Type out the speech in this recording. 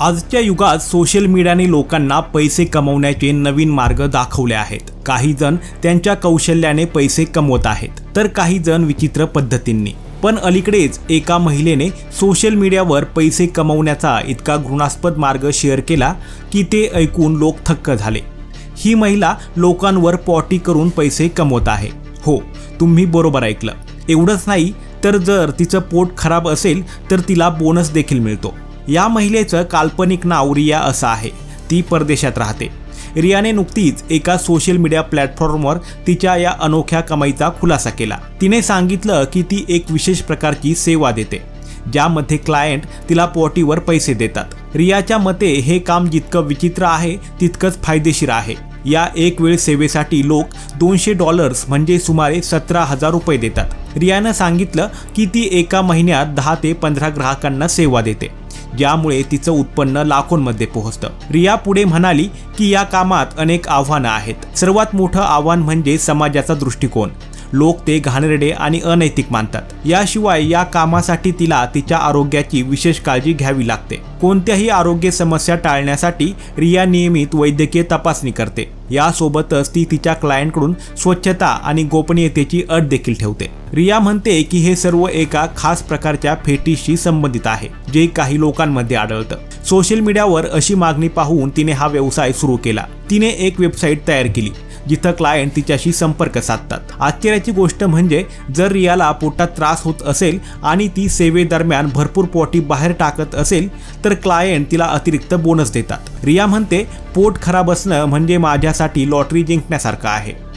आजच्या युगात सोशल मीडियाने लोकांना पैसे कमवण्याचे नवीन मार्ग दाखवले आहेत. काही जण त्यांच्या कौशल्याने पैसे कमवत आहेत. तर काही जण विचित्र पद्धतींनी. पण अलीकडेच एका महिलेने सोशल मीडियावर पैसे कमवण्याचा इतका घृणास्पद मार्ग शेअर केला की ते ऐकून लोक थक्क झाले. ही महिला लोकांवर पॉटी करून पैसे कमवत आहे. हो तुम्ही बरोबर ऐकलं. एवढंच नाही तर जर तिचं पोट खराब असेल तर तिला बोनस देखील मिळतो. या महिलेचं काल्पनिक नाव रिया असं आहे. ती परदेशात राहते. रियाने नुकतीच एका सोशल मीडिया प्लॅटफॉर्मवर तिच्या या अनोख्या कमाईचा खुलासा केला. तिने सांगितलं की ती एक विशेष प्रकारची सेवा देते ज्यामध्ये क्लायंट तिला पोटीवर पैसे देतात. रियाच्या मते हे काम जितकं विचित्र आहे तितकंच फायदेशीर आहे. या एक वेळ सेवेसाठी लोक दोनशे डॉलर्स म्हणजे सुमारे सतरा हजार रुपये देतात. रियानं सांगितलं की ती एका महिन्यात दहा ते पंधरा ग्राहकांना सेवा देते. ज्यामुळे तिचं उत्पन्न लाखोंमध्ये पोहोचतं. रिया पुढे म्हणाली की या कामात अनेक आव्हानं आहेत. सर्वात मोठं आव्हान म्हणजे समाजाचा दृष्टिकोन. लोक ते घाणेरडे आणि अनैतिक मानतात. याशिवाय या कामासाठी तिला तिच्या आरोग्याची विशेष काळजी घ्यावी लागते. कोणत्याही आरोग्य समस्या टाळण्यासाठी रिया नियमित वैद्यकीय तपासणी करते. यासोबतच ती तिच्या क्लायंटकडून स्वच्छता आणि गोपनीयतेची अट देखील ठेवते. रिया म्हणते की हे सर्व एका खास प्रकारच्या फेटीशी संबंधित आहे जे काही लोकांमध्ये आढळतं. सोशल मीडियावर अशी मागणी पाहून तिने हा व्यवसाय सुरू केला. तिने एक वेबसाईट तयार केली. जिथं क्लायंट तिच्याशी संपर्क साधतात. आश्चर्याची गोष्ट म्हणजे जर रियाला पोटात त्रास होत असेल आणि ती सेवेदरम्यान भरपूर पोटी बाहेर टाकत असेल तर क्लायंट तिला अतिरिक्त बोनस देतात. रिया म्हणते पोट खराब असणं म्हणजे माझ्यासाठी लॉटरी जिंकण्यासारखं आहे.